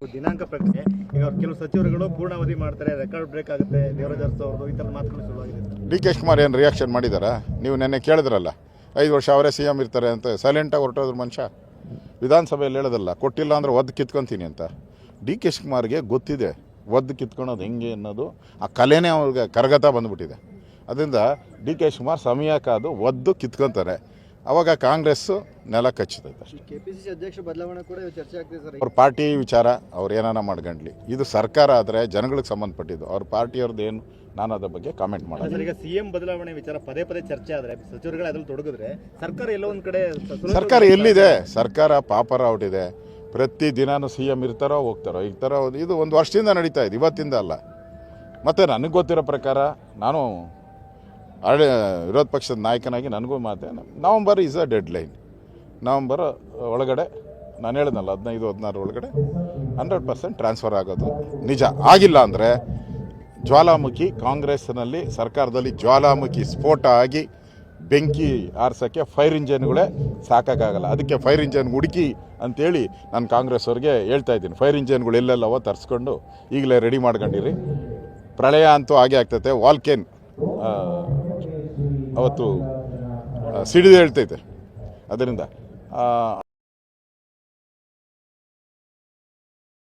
ದಿನಾಂಕ ಪ್ರಕ್ರಿಯೆ. ಈಗ ಕೆಲವು ಸಚಿವರುಗಳು ಪೂರ್ಣಾವಧಿ ಮಾಡ್ತಾರೆ ರೆಕಾರ್ಡ್ ಬ್ರೇಕ್ ಆಗುತ್ತೆ, ದೇವರಾಜ್ ಅವ್ರದ್ದು ಈ ಥರ ಮಾತುಗಳು ಶುರುವಾಗಿದೆ. ಡಿ ಕೆ ಕುಮಾರ್ ಏನು ರಿಯಾಕ್ಷನ್ ಮಾಡಿದಾರಾ? ನೀವು ನೆನ್ನೆ ಕೇಳಿದ್ರಲ್ಲ, ಐದು ವರ್ಷ ಅವರೇ ಸಿ ಎಂ ಇರ್ತಾರೆ ಅಂತ ಸೈಲೆಂಟಾಗಿ ಹೊರಟೋದ್ರ ಮನುಷ್ಯ. ವಿಧಾನಸಭೆಯಲ್ಲಿ ಹೇಳೋದಲ್ಲ, ಕೊಟ್ಟಿಲ್ಲ ಅಂದ್ರೆ ಒದ್ದು ಕಿತ್ಕೊಂತೀನಿ ಅಂತ. ಡಿ ಕೆ ಕುಮಾರ್ಗೆ ಗೊತ್ತಿದೆ ಒದ್ದು ಕಿತ್ಕೊಳೋದು ಹೆಂಗೆ ಅನ್ನೋದು, ಆ ಕಲೆನೇ ಅವ್ರಿಗೆ ಕರಗತ ಬಂದ್ಬಿಟ್ಟಿದೆ. ಅದರಿಂದ ಡಿ ಕೆ ಶಿವಕುಮಾರ್ ಸಮಯಕ್ಕೆ ಅದು ಒದ್ದು ಕಿತ್ಕೊತಾರೆ. ಅವಾಗ ಕಾಂಗ್ರೆಸ್ಸು ನೆಲ ಕಚ್ಚಿದೆ ಕೆಪಿಸಿಸಿ ಅಧ್ಯಕ್ಷ ಬದಲಾವಣೆ ಕೂಡ ಚರ್ಚೆ ಆಗ್ತಿದೆ ಸರ್. ಅವ್ರ ಪಾರ್ಟಿ ವಿಚಾರ ಅವ್ರು ಏನಾನ ಮಾಡ್ಕೊಂಡ್ಲಿ ಇದು ಸರ್ಕಾರ ಆದರೆ ಜನಗಳಿಗೆ ಸಂಬಂಧಪಟ್ಟಿದ್ದು. ಅವ್ರ ಪಾರ್ಟಿಯವ್ರದ್ದು ಏನು ನಾನು ಅದ್ರ ಬಗ್ಗೆ ಕಾಮೆಂಟ್ ಮಾಡಲ್ಲ. ಸರ್ ಈಗ ಸಿಎಂ ಬದಲಾವಣೆ ವಿಚಾರ ಪದೇ ಪದೇ ಚರ್ಚೆ ಆದರೆ ಸಚಿವರುಗಳು ಅದ್ರಲ್ಲಿ ತೊಡಗಿದ್ರೆ ಸರ್ಕಾರ ಎಲ್ಲೋ ಒಂದು ಕಡೆ ಸರ್ಕಾರ ಎಲ್ಲಿದೆ? ಸರ್ಕಾರ ಪಾಪರ ಇದೆ. ಪ್ರತಿ ದಿನಾನು ಸಿ ಎಂ ಇರ್ತಾರೋ ಹೋಗ್ತಾರೋ ಇರ್ತಾರೋ ಇದು ಒಂದು ವರ್ಷದಿಂದ ನಡೀತಾ ಇದೆ ಇವತ್ತಿಂದ ಅಲ್ಲ. ಮತ್ತು ನನಗೆ ಗೊತ್ತಿರೋ ಪ್ರಕಾರ ನಾನು ಆಡ ವಿರೋಧ ಪಕ್ಷದ ನಾಯಕನಾಗಿ ನನಗೂ ಮಾತೆ. November is a deadline November ಒಳಗಡೆ, ನಾನು ಹೇಳಿದ್ನಲ್ಲ, ಹದಿನೈದು, ಹದಿನಾರು ಒಳಗಡೆ ಹಂಡ್ರೆಡ್ ಪರ್ಸೆಂಟ್ ಟ್ರಾನ್ಸ್ಫರ್ ಆಗೋದು. ನಿಜ. ಆಗಿಲ್ಲ ಅಂದರೆ ಜ್ವಾಲಾಮುಖಿ ಕಾಂಗ್ರೆಸ್ನಲ್ಲಿ ಸರ್ಕಾರದಲ್ಲಿ ಜ್ವಾಲಾಮುಖಿ ಸ್ಫೋಟ ಆಗಿ ಬೆಂಕಿ ಆರಿಸೋಕ್ಕೆ ಫೈರ್ ಇಂಜನ್ಗಳೇ ಸಾಕಾಗಲ್ಲ. ಅದಕ್ಕೆ ಫೈರ್ ಇಂಜನ್ ಹುಡುಕಿ ಅಂತೇಳಿ ನಾನು ಕಾಂಗ್ರೆಸ್ ಅವ್ರಿಗೆ ಹೇಳ್ತಾ ಇದ್ದೀನಿ. ಫೈರ್ ಇಂಜನ್ಗಳು ಎಲ್ಲೆಲ್ಲವೋ ತರಿಸ್ಕೊಂಡು ಈಗಲೇ ರೆಡಿ ಮಾಡ್ಕೊಂಡಿರಿ. ಪ್ರಳಯ ಅಂತೂ ಹಾಗೆ ಆಗ್ತೈತೆ. ವಾಲ್ಕೇನ್ ಅವತ್ತು ಸಿಡಿದು ಹೇಳ್ತೈತೆ. ಅದರಿಂದ